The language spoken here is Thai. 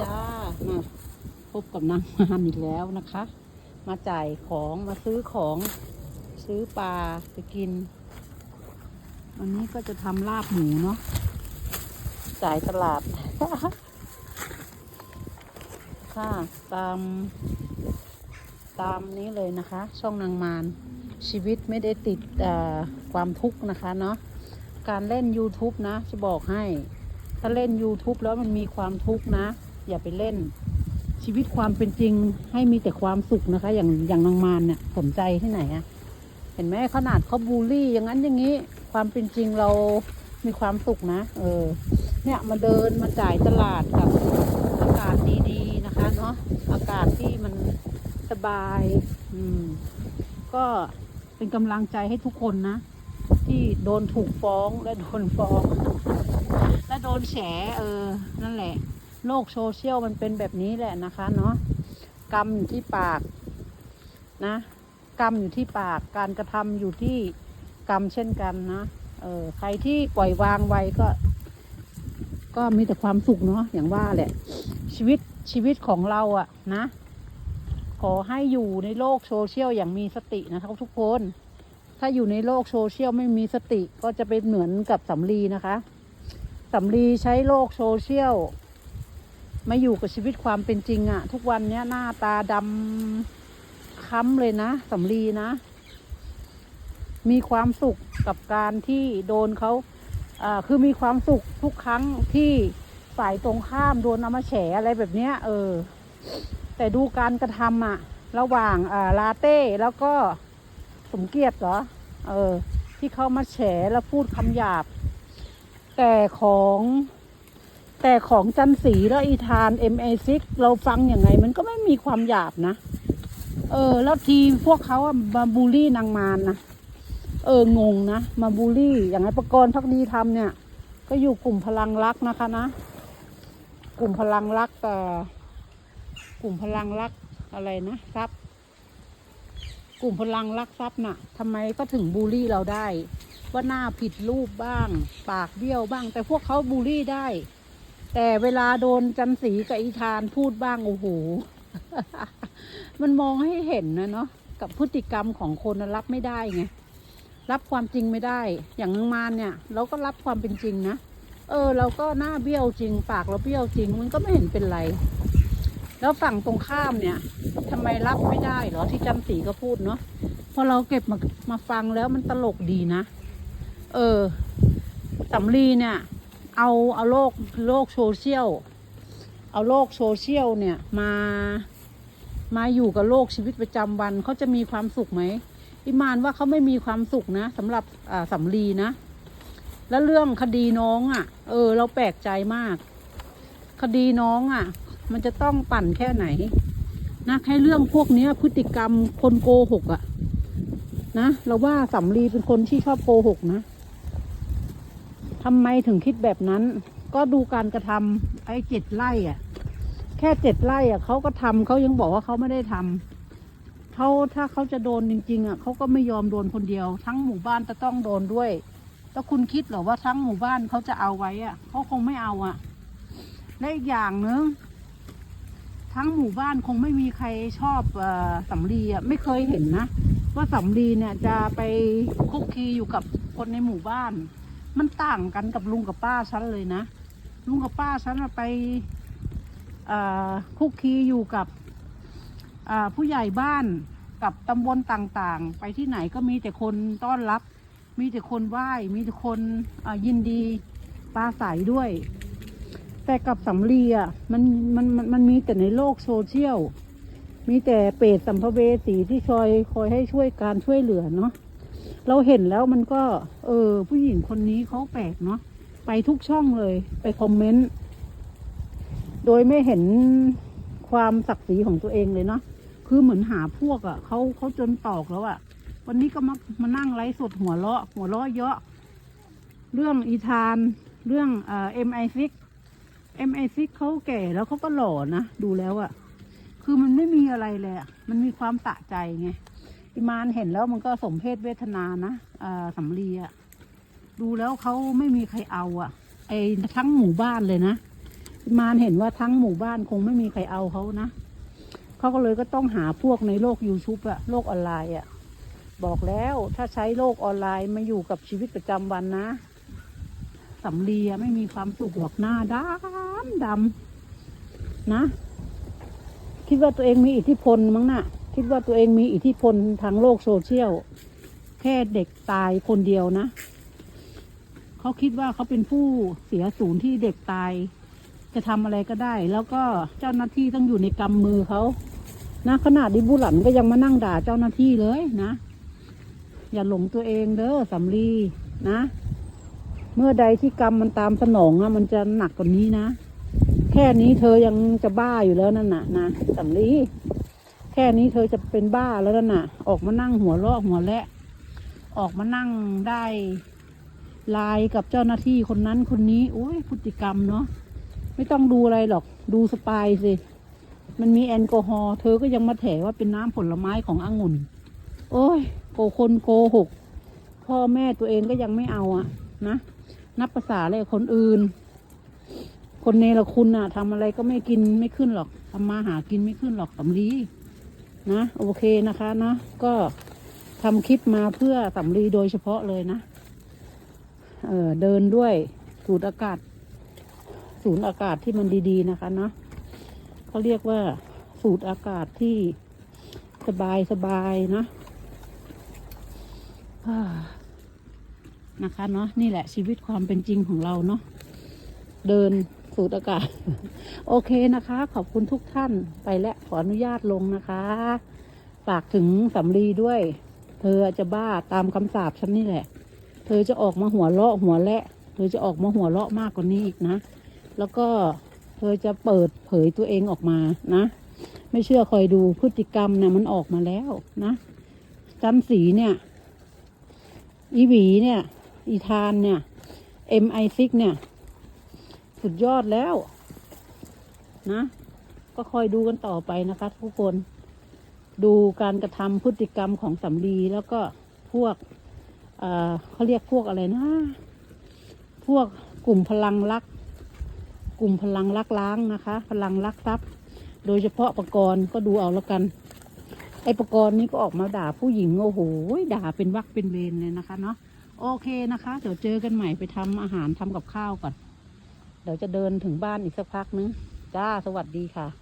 จ้ามาพบกับนางมานอีกแล้วนะคะ มาจ่ายของมาซื้อของซื้อปลาไปกิน วันนี้ก็จะทำลาบหมูเนาะจ่ายตลาด ค่ะตาม ตามนี้เลยนะคะ ช่องนางมารชีวิตไม่ได้ติดความทุกข์นะคะเนาะการเล่น YouTube นะ จะบอกให้ ถ้าเล่น YouTube แล้วมันมีความทุกข์นะ อย่าไปเล่น ชีวิตความเป็นจริงให้มีแต่ความสุขนะคะ อย่างอย่างนางมารเนี่ยสนใจที่ไหนอะเห็นไหมขนาดเขาบูลลี่ อย่างนั้นอย่างนี้ ความเป็นจริงเรามีความสุขนะ เออ เนี่ยมาเดินมาจ่ายตลาดกับอากาศดีๆนะคะเนาะอากาศที่มันสบาย อืม ก็เป็นกำลังใจให้ทุกคนนะ ที่โดนถูกฟ้องและโดนฟ้อง และโดนแฉเออ นั่นแหละ โลกโซเชียลมันเป็นแบบนี้แหละนะคะเนาะกรรมอยู่ที่ปากนะกรรมอยู่ที่ปากการกระทำอยู่ที่กรรมเช่นกันนะเออใครที่ปล่อยวางไว้ก็ ก็มีแต่ความสุขเนาะอย่างว่าแหละ ชีวิตชีวิตของเราอะนะ ขอให้อยู่ในโลกโซเชียลอย่างมีสตินะคะทุกคน ถ้าอยู่ในโลกโซเชียลไม่มีสติก็จะเป็นเหมือนกับสำลีนะคะสำลีใช้โลกโซเชียล มาอยู่กับชีวิตความเป็นจริงอะทุกวันเนี้ยหน้าตาดำค้ำเลยนะสำลีนะ มีความสุขกับการที่โดนเขาอคือมีความสุขทุกครั้งที่ฝ่ายตรงข้ามโดนเอามาแฉอะไรแบบเนี้ย เออ แต่ดูการกระทำอะระหว่างอ่าลาเต้แล้วก็สมเกียรติเหรอ เออ ที่เขามาแฉแล้วพูดคำหยาบ แต่ของ แต่ของจันสีแล้วอีธานเอ็มซิกเราฟังย่างไง มันก็ไม่มีความหยาบนะ เออ แล้วทีพวกเขาอะมาบูลลี่นางมารนนะ เอองงนะ มาบูลลี่ อย่างไอ้ประกรณ์พักดีทำเนี่ย ก็อยู่กลุ่มพลังรักนะคะนะ กลุ่มพลังรักแต่กลุ่มพลังรักอะไรนะทรัพย์ กลุ่มพลังรักทรัพย์น่ะทำไมก็ถึงบูลลี่เราได้ ว่าหน้าผิดรูปบ้าง ปากเบี้ยวบ้าง แต่พวกเขาบูลลี่ได้ แต่เวลาโดนจันสีกับอีธานพูดบ้างโอ้โห มันมองให้เห็นนะเนาะกับพฤติกรรมของคนรับไม่ได้ไงรับความจริงไม่ได้ อย่างนางมารเนี่ย เราก็รับความเป็นจริงนะ เออ เราก็หน้าเบี้ยวจริง ปากเราเบี้ยวจริง มันก็ไม่เห็นเป็นไร แล้วฝั่งตรงข้ามเนี่ยทำไมรับไม่ได้เหรอที่จันสีก็พูดเนาะ พอเราเก็บมามาฟังแล้วมันตลกดีนะ เออสำลีเนี่ย เอาเอาโลกโลกโซเชียลเอาโลกโซเชียลเนี่ยมามาอยู่กับโลกชีวิตประจำวันเขาจะมีความสุขไหมอิมานว่าเขาไม่มีความสุขนะสำหรับอ่าสำลีนะ แล้วเรื่องคดีน้องอะ่ะ เออ เราแปลกใจมาก คดีน้องอะ่ะ มันจะต้องปั่นแค่ไหนนะแค่เรื่องพวกนี้พฤติกรรมคนโกหกอะ่ะนะเราว่าสำลีเป็นคนที่ชอบโกหกนะ ทำไมถึงคิดแบบนั้น ก็ดูการกระทำไอ้เจ็ดไร่อะ่ะ แค่เจ็ดไร่อะ่ะเขาก็ทำเขายังบอกว่าเขาไม่ได้ทำเขาถ้าเขาจะโดนจริง ๆอะ่ะเขาก็ไม่ยอมโดนคนเดียว ทั้งหมู่บ้านจะต้องโดนด้วยแล้วคุณคิดเหรอว่าทั้งหมู่บ้านเขาจะเอาไว้อะเขาคงไม่เอาอะ่ะและอีกอย่างนึงทั้งหมู่บ้านคงไม่มีใครชอบอสำลีอะไม่เคยเห็นนะ ว่าสำลีเนี่ยจะไปคุกคีอยู่กับคนในหมู่บ้าน มันต่างกันกับลุงกับป้าฉันเลยนะ ลุงกับป้าฉันไปคุกคีอยู่กับผู้ใหญ่บ้านกับตำบลต่างๆ ไปที่ไหนก็มีแต่คนต้อนรับ มีแต่คนไหว้ มีแต่คนยินดีปลาใสด้วย แต่กับสำลีอะมันมันมันมันมีแต่ในโลกโซเชียลมีแต่เปรตสัมภเวสีที่คอยคอยให้ช่วยการช่วยเหลือเนาะ เราเห็นแล้วมันก็ เออ ผู้หญิงคนนี้เขาแปลกเนาะไปทุกช่องเลย ไปคอมเมนต์โดยไม่เห็นความศักดิ์ศรีของตัวเองเลยเนาะคือเหมือนหาพวกอะ่ะเขาเขาจนตอกแล้วอะ่ะ วันนี้ก็มามานั่งไลฟ์สดหัวเราะ หัวเราะเยอะ เรื่องอีธาน เรื่องเอ่อ MI6 MI6 เขาแก่แล้วเขาก็หล่อนะ ดูแล้วอะคือมันไม่มีอะไรเลยอะมันมีความสะใจไงิมานเห็นแล้วมันก็สมเพศเวทนานะสำลีอะดูแล้วเขาไม่มีใครเอาอะไอทั้งหมู่บ้านเลยนะมารเห็นว่าทั้งหมู่บ้านคงไม่มีใครเอาเขานะเขาก็เลยก็ต้องหาพวกในโลก YouTube อะโลกออนไลน์อะบอกแล้วถ้าใช้โลกออนไลน์มาอยู่กับชีวิตประจำวันนะสำลีอะไม่มีความสุขหรอกหน้าดำดำนะ คิดว่าตัวเองมีอิทธิพลมั้งน่ะ คิดว่าตัวเองมีอิทธิพลทางโลกโซเชียล แค่เด็กตายคนเดียวนะ เขาคิดว่าเขาเป็นผู้เสียศูนย์ที่เด็กตาย จะทำอะไรก็ได้ แล้วก็เจ้าหน้าที่ต้องอยู่ในกำมือเขานะขนาดดิบุหลันก็ยังมานั่งด่าเจ้าหน้าที่เลยนะ อย่าหลงตัวเองเด้อสำลีนะ เมื่อใดที่กรรมมันตามสนองอะมันจะหนักกว่านี้นะ แค่นี้เธอยังจะบ้าอยู่แล้วนั่นน่ะนะสำลี แค่นี้เธอจะเป็นบ้าแล้วนั่นน่ะ ออกมานั่งหัวเราะหัวและออกมานั่งได้ไลน์กับเจ้าหน้าที่คนนั้นคนนี้โอ้ยพฤติกรรมเนาะไม่ต้องดูอะไรหรอก ดูสปายสิมันมีแอลกอฮอล์เธอก็ยังมาแถว่าเป็นน้ำผลไม้ขององุ่น โอ้ยโกคนโกหก พ่อแม่ตัวเองก็ยังไม่เอาอะนะนับภาษาเลยคนอื่น คนเนรคุณน่ะทำอะไรก็ไม่กินไม่ขึ้นหรอกทำมาหากินไม่ขึ้นหรอกสำลี นะโอเคนะคะนะก็ทำคลิปมาเพื่อสำลีโดยเฉพาะเลยนะ เออเดินด้วยสูดอากาศ สูดอากาศที่มันดีๆนะคะเนาะเขาเรียกว่าสูดอากาศที่สบายสบายนะนะคะเนาะนี่แหละชีวิตความเป็นจริงของเราเนาะเดิน สูดอากาศ โอเคนะคะ ขอบคุณทุกท่านไปแล้วขออนุญาตลงนะคะ ฝากถึงสำลีด้วย เธอจะบ้าตามคำสาปฉันนี่แหละ เธอจะออกมาหัวเราะหัวแหละ เธอจะออกมาหัวเราะมากกว่านี้อีกนะ แล้วก็เธอจะเปิดเผยตัวเองออกมานะ ไม่เชื่อคอยดูพฤติกรรมเนี่ยมันออกมาแล้วนะจันสีเนี่ยอีหวีเนี่ย อีธานเนี่ย MI6 เนี่ย สุดยอดแล้ว นะ ก็คอยดูกันต่อไปนะคะ ทุกคน ดูการกระทำพฤติกรรมของสำลีแล้วก็พวกเอ่อเขาเรียกพวกอะไรนะ พวกกลุ่มพลังลัก กลุ่มพลังลักล้างนะคะ พลังลักทรัพย์ โดยเฉพาะประกรณ์ก็ดูเอาแล้วกัน ไอประกรณ์นี้ก็ออกมาด่าผู้หญิงโอ้โหด่าเป็นวักเป็นเวรเลยนะคะเนาะโอเคนะคะ เดี๋ยวเจอกันใหม่ไปทำอาหารทำกับข้าวก่อน เดี๋ยวจะเดินถึงบ้านอีกสักพักนึงจ้าสวัสดีค่ะ